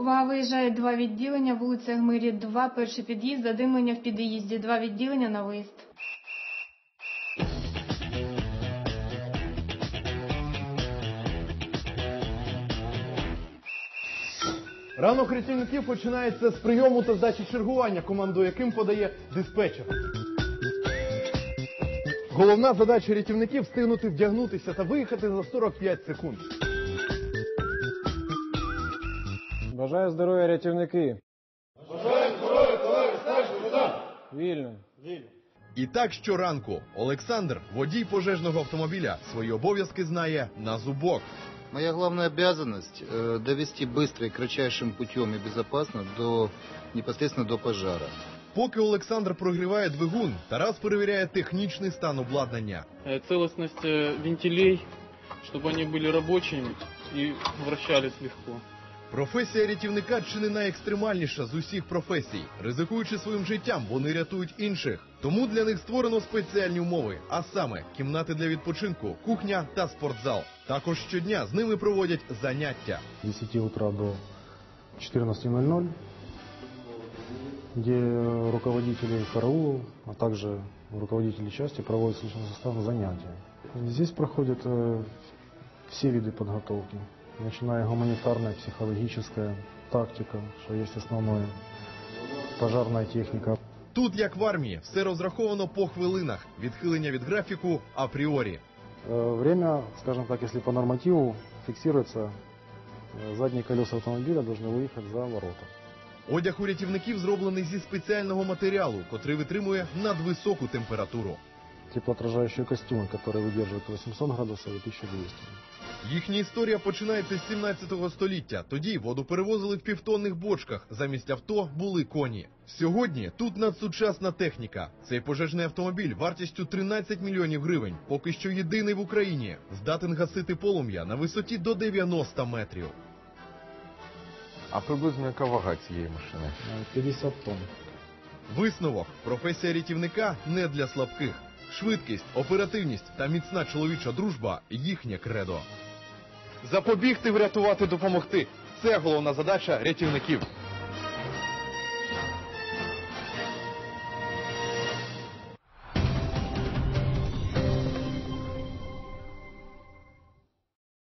Увага, виїжджає два відділення, вулиця Гмирі 2, перший під'їзд, задимлення в під'їзді, два відділення на виїзд. Ранок рятівників починається з прийому та здачі чергування, команду яким подає диспетчер. Головна задача рятівників встигнути вдягнутися та виїхати за 45 секунд. Бажаю здоров'я, рятівники. Бажаю здоров'я, товариш вода. Вільно. І так щоранку Олександр, водій пожежного автомобіля, свої обов'язки знає на зубок. Моя главная обязанность э, довести быстро и кратчайшим путем и безопасно до непосредственно до пожара. Поки Олександр прогріває двигун, Тарас перевіряє технічний стан обладнання. Э, целостность э, вентилей, чтобы они были рабочими и вращались легко. Професія рятівника чи не найекстремальніша з усіх професій. Ризикуючи своїм життям, вони рятують інших. Тому для них створено спеціальні умови, а саме кімнати для відпочинку, кухня та спортзал. Також щодня з ними проводять заняття. с 10 утра до 14.00, где руководители караулов, а также руководители части проводят с личным составом занятия. Здесь проходят э, все виды подготовки, начиная гуманитарная, психологическая, тактика, что есть основное, пожарная техника, Тут, як в армії, все розраховано по хвилинах, відхилення від графіку апріорі. Э, Время, скажем так, если по нормативу фиксируется, э, задние колеса автомобиля должны выехать за ворота. Одяг у рятівників зроблений зі спеціального матеріалу, котрий витримує надвисоку температуру. Теплоотражающие костюмы, которые выдерживают 800 градусов и 1200. Їхня історія починається з 17 століття. Тоді воду перевозили в півтонних бочках. Замість авто були коні. Сьогодні тут надсучасна техніка. Цей пожежний автомобіль вартістю 13 мільйонів гривень. Поки що єдиний в Україні. Здатен гасити полум'я на висоті до 90 метрів. А приблизно яка вага цієї машини? Э, 50 тонн. Висновок: професія рятівника не для слабких. Швидкість, оперативність та міцна чоловіча дружба їхнє кредо. Запобігти, врятувати, допомогти. Це головна задача рятівників.